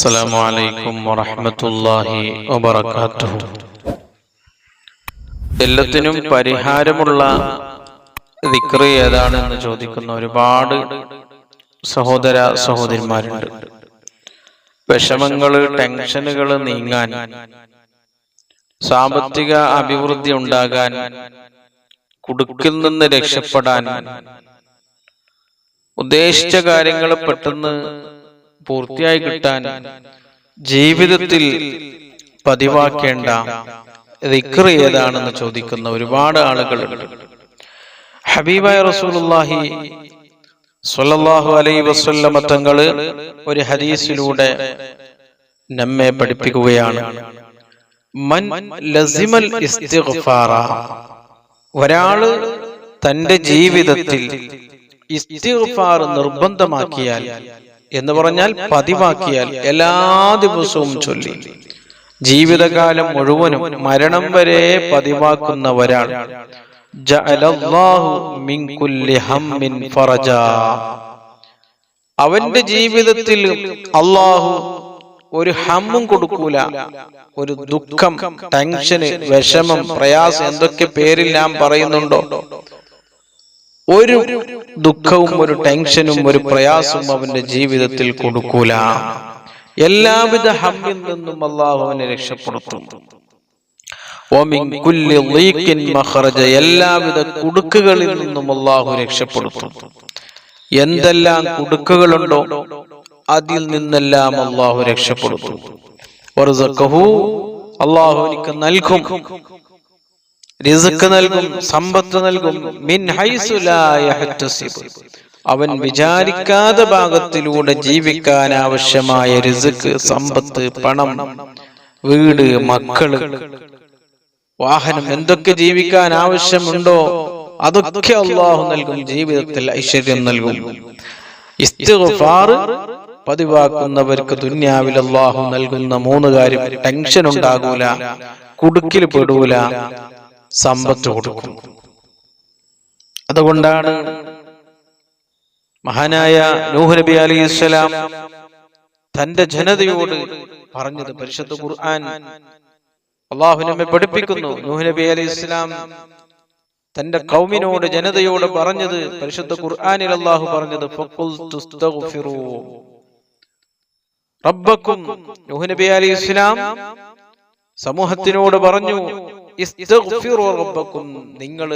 السلام عليكم ورحمة الله وبركاته എല്ലാത്തിനും പരിഹാരമുള്ള ദിക്റ് ഏതാണെന്ന് ചോദിക്കുന്ന ഒരുപാട് സഹോദര സഹോദരിമാരുണ്ട് വിഷമങ്ങള് ടെൻഷനുകൾ നീങ്ങാൻ സാമ്പത്തിക അഭിവൃദ്ധി ഉണ്ടാകാൻ കുടുക്കിൽ നിന്ന് രക്ഷപ്പെടാൻ ഉദ്ദേശിച്ച കാര്യങ്ങൾ പെട്ടെന്ന് പൂർത്തിയായി കിട്ടാൻ ജീവിതത്തിൽ പതിവാക്കേണ്ട ദിക്ർ ഏതാണെന്ന് ചോദിക്കുന്ന ഒരുപാട് ആളുകളുണ്ട്. ഹബീബായ റസൂലുള്ളാഹി സ്വല്ലല്ലാഹു അലൈ വസല്ലമ ഒരു ഹദീസിലൂടെ നമ്മെ പഠിപ്പിക്കുകയാണ്. മൻ ലസിമൽ ഒരാൾ തന്റെ ജീവിതത്തിൽ ഇസ്തിഗ്ഫാർ നിർബന്ധമാക്കിയാൽ എന്ന് പറഞ്ഞാൽ പതിവാക്കിയാൽ എല്ലാ ദിവസവും ചൊല്ലി. ജീവിതകാലം മുഴുവനും മരണം വരെ പതിവാക്കുന്നവരാണ്. അവന്റെ ജീവിതത്തിൽ അള്ളാഹു ഒരു ഹമ്മും കൊടുക്കൂല ഒരു ദുഃഖം ടെൻഷന് വിഷമം പ്രയാസം എന്തൊക്കെ പേരിൽ നാം പറയുന്നുണ്ടോ? ഒരു ദുഃഖവും ഒരു ടെൻഷനും ഒരു പ്രയാസവും അവന്റെ ജീവിതത്തിൽ കൊടുക്കൂല. എല്ലാവിധ ഹമ്മിൽ നിന്നും അള്ളാഹു അവനെ രക്ഷപ്പെടുത്തും. എല്ലാവിധ കുടുക്കുകളിൽ നിന്നും അള്ളാഹു രക്ഷപ്പെടുത്തും. എന്തെല്ലാം കുടുക്കുകളുണ്ടോ അതിൽ നിന്നെല്ലാം അള്ളാഹു രക്ഷപ്പെടുത്തും. അള്ളാഹു എനിക്ക് നൽകും. റിസ്ക് നൽകും സമ്പത്ത് നൽകും. മിൻ അവൻ വിചാരിക്കാത്ത ഭാഗത്തിലൂടെ ജീവിക്കാൻ ആവശ്യമായ റിസ്ക് സമ്പത്ത് പണം വീട് മക്കൾ. വാഹനം എന്തൊക്കെ ജീവിക്കാൻ ആവശ്യമുണ്ടോ അതൊക്കെ അള്ളാഹു നൽകും ജീവിതത്തിൽ ഐശ്വര്യം നൽകും. പതിവാക്കുന്നവർക്ക് ദുന്യാവിൽ അള്ളാഹു നൽകുന്ന മൂന്ന് കാര്യം ടെൻഷൻ ഉണ്ടാകൂല കുടുക്കിൽ പെടൂല. സമ്പത്ത് കൊടുക്കും. അതുകൊണ്ടാണ് മഹാനായ നൂഹ് നബി ഇസ്ലാം സ്വലാം തന്റെ ജനതയോട് പറഞ്ഞത് പരിശുദ്ധ ഖുർആൻ അള്ളാഹു നമ്മെ പഠിപ്പിക്കുന്നു. നൂഹ് നബി ഇസ്ലാം സ്വലാം തന്റെ കൗമിനോട് ജനതയോട് പറഞ്ഞത് പരിശുദ്ധ ഖുർആനിൽ അള്ളാഹു പറഞ്ഞത് റബ്ബക്കും നൂഹ് നബി അലി ഇസ്ലാം സമൂഹത്തിനോട് പറഞ്ഞു റബ്ബക്കും നിങ്ങൾ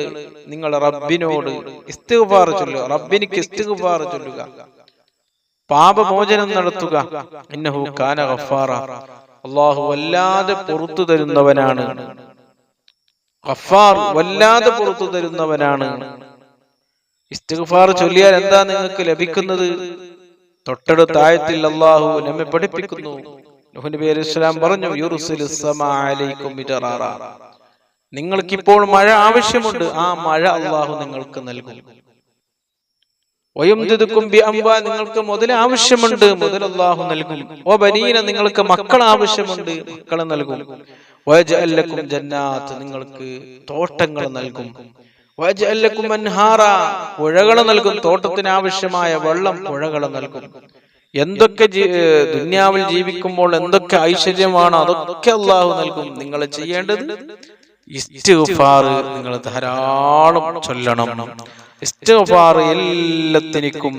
നിങ്ങൾ റബ്ബിനോട് ഇസ്തിഗ്ഫാർ ചൊല്ലുക. റബ്ബിനിക്ക് ഇസ്തിഗ്ഫാർ ചൊല്ലുക. പാപമോചനം നടത്തുക. ഇന്നഹു കാന ഗഫാറ. അല്ലാഹു വല്ലാതെ പുറത്തു തരുന്നവനാണ്. ഗഫാർ വല്ലാതെ പുറത്തു തരുന്നവനാണ്. ഇസ്തിഗ്ഫാർ ചൊല്ലിയാൽ എന്താ നിങ്ങൾക്ക് ലഭിക്കുന്നത്? തൊട്ടടുത്ത ആയത്തിൽ അള്ളാഹു നമ്മെ പഠിപ്പിക്കുന്നു. നബി അലൈഹി പറഞ്ഞു യുർസിലിസ് സമാ അലൈക്കും മിദറാറ നിങ്ങൾക്കിപ്പോൾ മഴ ആവശ്യമുണ്ട്. ആ മഴ അള്ളാഹു നിങ്ങൾക്ക് നൽകും. നിങ്ങൾക്ക് മുതൽ ആവശ്യമുണ്ട്. മുതൽ അള്ളാഹു നൽകും. ഓ ബനീന നിങ്ങൾക്ക് മക്കൾ ആവശ്യമുണ്ട്. മക്കൾ നൽകും. വജഅല്ലക്കും ജന്നാത്ത് നിങ്ങൾക്ക് തോട്ടങ്ങൾ നൽകും. വജഅല്ലക്കും അൻഹാറ പുഴകൾ നൽകും. തോട്ടത്തിന് ആവശ്യമായ വെള്ളം പുഴകൾ നൽകും. എന്തൊക്കെ ദുന്യാവിൽ ജീവിക്കുമ്പോൾ എന്തൊക്കെ ഐശ്വര്യമാണോ അതൊക്കെ അള്ളാഹു നൽകും. നിങ്ങൾ ചെയ്യേണ്ടത് നിങ്ങൾ ധാരാളം ചൊല്ലണം. ഇസ്തിഗ്ഫാർ എല്ലാത്തിനും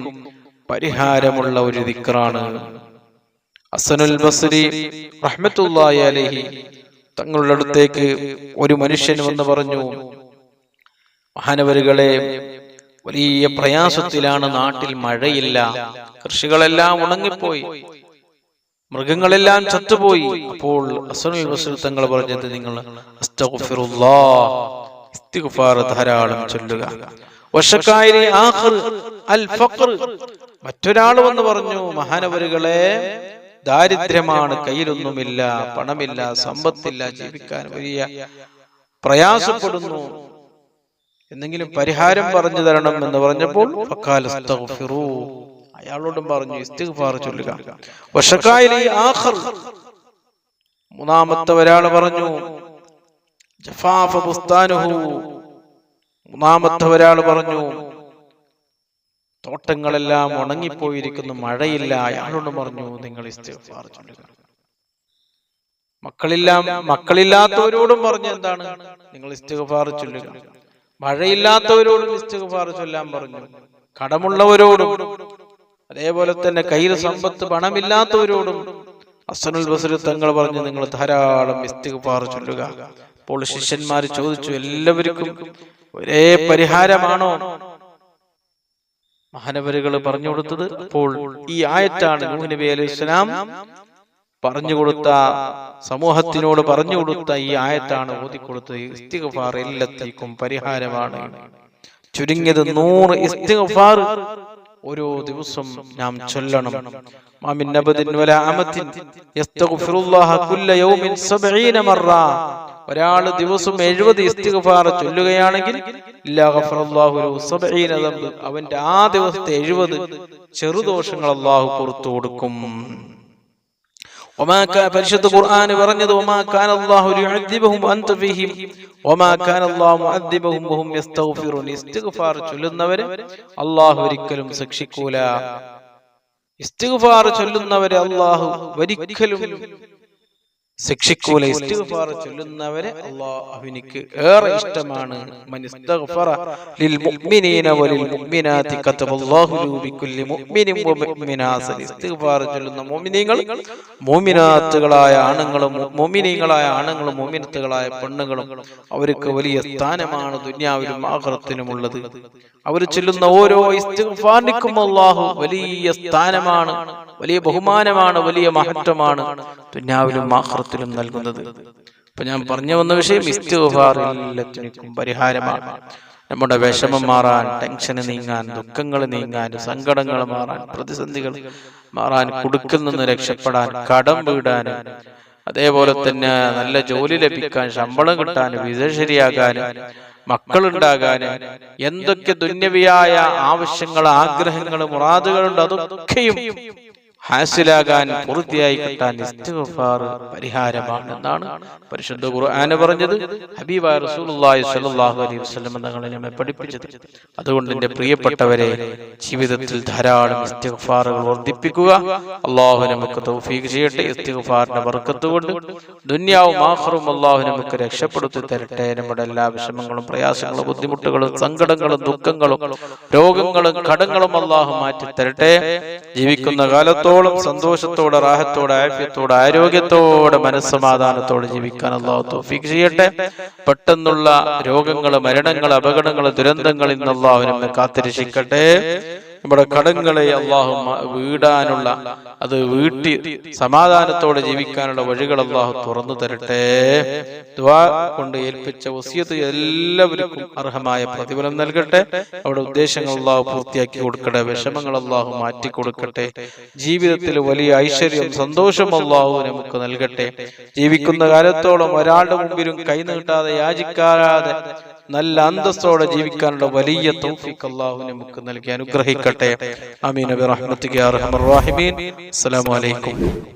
പരിഹാരമുള്ള ഒരു ദിക്റാണ്. അസനുൽ ബസ്രി റഹ്മത്തുള്ളാഹി അലൈഹി തങ്ങളുടെ അടുത്തേക്ക് ഒരു മനുഷ്യൻ വന്ന് പറഞ്ഞു മഹാനവരുകളെ വലിയ പ്രയാസത്തിലാണ് നാട്ടിൽ മഴയില്ല. കൃഷികളെല്ലാം ഉണങ്ങിപ്പോയി. മൃഗങ്ങളെല്ലാം ചത്തുപോയി. അപ്പോൾ അസനുൽ തങ്ങൾ പറഞ്ഞത് നിങ്ങൾ ധാരാളം ചൊല്ലുക. മറ്റൊരാൾ വന്ന് പറഞ്ഞു മഹാനവരുകളെ ദാരിദ്ര്യമാണ് കയ്യിലൊന്നുമില്ല പണമില്ല സമ്പത്തില്ല ജീവിക്കാൻ വലിയ പ്രയാസപ്പെടുന്നു. എന്തെങ്കിലും പരിഹാരം പറഞ്ഞു തരണം എന്ന് പറഞ്ഞപ്പോൾ അയാളോടും പറഞ്ഞു ഇസ്തിഗ്ഫാർ ചൊല്ലുക. വശക്കായിലെ ആഖർ. മൂന്നാമത്തെ ഒരാൾ പറഞ്ഞു ജഫാഫ ബുസ്താനുഹു. മൂന്നാമത്തെ ഒരാൾ പറഞ്ഞു തോട്ടങ്ങളെല്ലാം ഉണങ്ങിപ്പോയിരിക്കുന്നു മഴയില്ല അയാളോട് പറഞ്ഞു നിങ്ങൾ ഇസ്തിഗ്ഫാർ ചൊല്ലുക. മക്കളില്ലാം മക്കളില്ലാത്തവരോടും പറഞ്ഞു എന്താണ് നിങ്ങൾ ഇസ്തിഗ്ഫാർ ചൊല്ലുക. മഴയില്ലാത്തവരോടും ഇസ്തിഗ്ഫാർ ചൊല്ലാൻ പറഞ്ഞു. കടമുള്ളവരോടും അതേപോലെ തന്നെ കയ്യിൽ സമ്പത്ത് പണമില്ലാത്തവരോടും അസനുൽ ബസർ തങ്ങൾ പറഞ്ഞു നിങ്ങൾ ധാരാളം ഇസ്തിഗ്ഫാർ ചൊല്ലുക. അപ്പോൾ ശിഷ്യന്മാർ ചോദിച്ചു എല്ലാവർക്കും ഒരേ പരിഹാരമാണോ? മഹാനവരുകൾ പറഞ്ഞു കൊടുത്തത് അപ്പോൾ ഈ ആയത്താണ് നൂഹ് നബി അലൈഹി സ്വലാം പറഞ്ഞു കൊടുത്ത സമൂഹത്തിനോട് പറഞ്ഞു കൊടുത്ത ഈ ആയത്താണ് ഓതിക്കൊടുത്തത് ഇസ്തിഗ്ഫാർ എല്ലാത്തേക്കും പരിഹാരമാണ്. ചുരുങ്ങിയത് നൂറ് ഇസ്തിഗ്ഫാർ ഓരോ ദിവസം നാം ചൊല്ലണം. മാമിൻ നബദിൻ വലാ അമത്തിൻ യസ്തഗ്ഫിറുല്ലാഹ കുല്ല യൗമിൻ 70 മറ. ഒരാൾ ദിവസം എഴുപത് ഇസ്തിഗ്ഫാർ ചൊല്ലുകയാണെങ്കിൽ ഇല്ലാ ഗഫറല്ലാഹു ലഹു 70 ദംബ്. അവന്റെ ആ ദിവസത്തെ എഴുപത് ചെറുദോഷങ്ങൾ അള്ളാഹു പുറത്തു കൊടുക്കും. പരിശുദ്ധ ഖുർആൻ പറഞ്ഞത് ചൊല്ലുന്നവരെ അല്ലാഹു ഒരിക്കലും ശിക്ഷിക്കൂല. ഇസ്തിഗ്ഫാർ ചൊല്ലുന്നവരെ ഒരിക്കലും ശിക്ഷിക്കൂല? ഇസ്തിഗ്ഫാർ ചൊല്ലുന്നവരെ അല്ലാഹുവിനിക്ക് ഏറെ ഇഷ്ടമാണ്. മൻ ഇസ്തഗ്ഫറ. ലിൽ മുഅ്മിനീന വലിൽ മുഅ്മിനാതി കതബല്ലാഹു ലൂബി കുല്ലി മുഅ്മിനിൻ വ മുഅ്മിനാത്തിൻ ഇസ്തിഗ്ഫാർ ചൊല്ലുന്ന മുഅ്മിനീങ്ങൾ മുഅ്മിനാത്തുകളായ ആണുങ്ങളും മുഅ്മിനീങ്ങളായ ആണുങ്ങളും മുഅ്മിനത്തുകളായ പെണ്ണുങ്ങളും അവർക്ക് വലിയ സ്ഥാനമാണ് ദുനിയാവിലും ആഖിറത്തിലും ഉള്ളത് അവർ ചൊല്ലുന്ന ഓരോ ഇസ്തിഗ്ഫാറിനും അല്ലാഹു വലിയ സ്ഥാനമാണ്. വലിയ ബഹുമാനമാണ് വലിയ മഹത്വമാണ് ദുന്യാവിലും ആഹ്റത്തിലും നൽകുന്നത്. ഇപ്പൊ ഞാൻ പറഞ്ഞു വന്ന വിഷയം ഇസ്തിഗ്ഫാർ എല്ലാത്തിനും പരിഹാരമാണ്. നമ്മുടെ വിഷമം മാറാൻ ടെൻഷന് നീങ്ങാൻ ദുഃഖങ്ങൾ നീങ്ങാൻ സങ്കടങ്ങൾ മാറാൻ പ്രതിസന്ധികൾ മാറാൻ കുടുക്കിൽ നിന്ന് രക്ഷപ്പെടാൻ കടം വീടാൻ അതേപോലെ തന്നെ നല്ല ജോലി ലഭിക്കാൻ ശമ്പളം കിട്ടാൻ വിസ ശരിയാകാൻ മക്കളുണ്ടാകാന് എന്തൊക്കെ ദുന്യവിയായ ആവശ്യങ്ങൾ ആഗ്രഹങ്ങൾ മുറാദുകളുണ്ട് അതൊക്കെയും ഹാസിലാകാൻ പൂർത്തിയായി കിട്ടാൻ ഇസ്തിഗ്ഫാർ പരിഹാരമാണ് എന്നാണ് പരിശുദ്ധ ഖുർആൻ പറഞ്ഞത്. ഹബീബായ റസൂലുള്ളാഹി സ്വല്ലല്ലാഹു അലൈഹി വസല്ലം തങ്ങളെ നമ്മെ പഠിപ്പിച്ചത്. അതുകൊണ്ട് എന്റെ പ്രിയപ്പെട്ടവരെ ജീവിതത്തിൽ ധാരാളം ഇസ്തിഗ്ഫാറുകൾ വർദ്ധിപ്പിക്കുക. അള്ളാഹു നമുക്ക് തൗഫീഖ് ചെയ്യട്ടെ. ഇസ്തിഗ്ഫാറിന്റെ ബർക്കത്ത് കൊണ്ട് ദുന്യാവും ആഖിറും അള്ളാഹു നമുക്ക് രക്ഷപ്പെടുത്തി തരട്ടെ. നമ്മുടെ എല്ലാ വിഷമങ്ങളും പ്രയാസങ്ങളും ബുദ്ധിമുട്ടുകളും സങ്കടങ്ങളും ദുഃഖങ്ങളും രോഗങ്ങളും കടങ്ങളും അള്ളാഹു മാറ്റി തരട്ടെ ജീവിക്കുന്ന കാലത്തോളം സന്തോഷത്തോടെ റാഹത്തോടെ ആഫ്യത്തോടെ ആരോഗ്യത്തോടെ മനസ്സമാധാനത്തോടെ ജീവിക്കാൻ അള്ളാഹു തോഫിക്ക് ചെയ്യട്ടെ. പെട്ടെന്നുള്ള രോഗങ്ങൾ മരണങ്ങൾ അപകടങ്ങൾ ദുരന്തങ്ങൾ നിന്ന് അള്ളാഹു നമ്മെ കാത്തിരക്ഷിക്കട്ടെ. നമ്മുടെ കടങ്ങളെ അള്ളാഹു വീടാനുള്ള അത് വീട്ടി സമാധാനത്തോടെ ജീവിക്കാനുള്ള വഴികൾ അള്ളാഹു തുറന്നു തരട്ടെ. ദുആ കൊണ്ട് ഏൽപ്പിച്ച വസിയത്ത് എല്ലാവർക്കും അർഹമായ പ്രതിഫലം നൽകട്ടെ. അവിടെ ഉദ്ദേശങ്ങൾ അള്ളാഹു പൂർത്തിയാക്കി കൊടുക്കട്ടെ. വിഷമങ്ങൾ അള്ളാഹു മാറ്റി കൊടുക്കട്ടെ. ജീവിതത്തിൽ വലിയ ഐശ്വര്യം സന്തോഷം അള്ളാഹു നമുക്ക് നൽകട്ടെ. ജീവിക്കുന്ന കാലത്തോളം ഒരാളുടെ മുമ്പിലും കൈ നീട്ടാതെ യാചിക്കാതെ നല്ല അന്തസ്സോടെ ജീവിക്കാനുള്ള വലിയ തൗഫീഖ് അള്ളാഹു നമുക്ക് നൽകി അനുഗ്രഹിക്കട്ടെ. അമീൻ. അബി റാഹിമീൻ. അസ്സലാമു അലൈക്കും.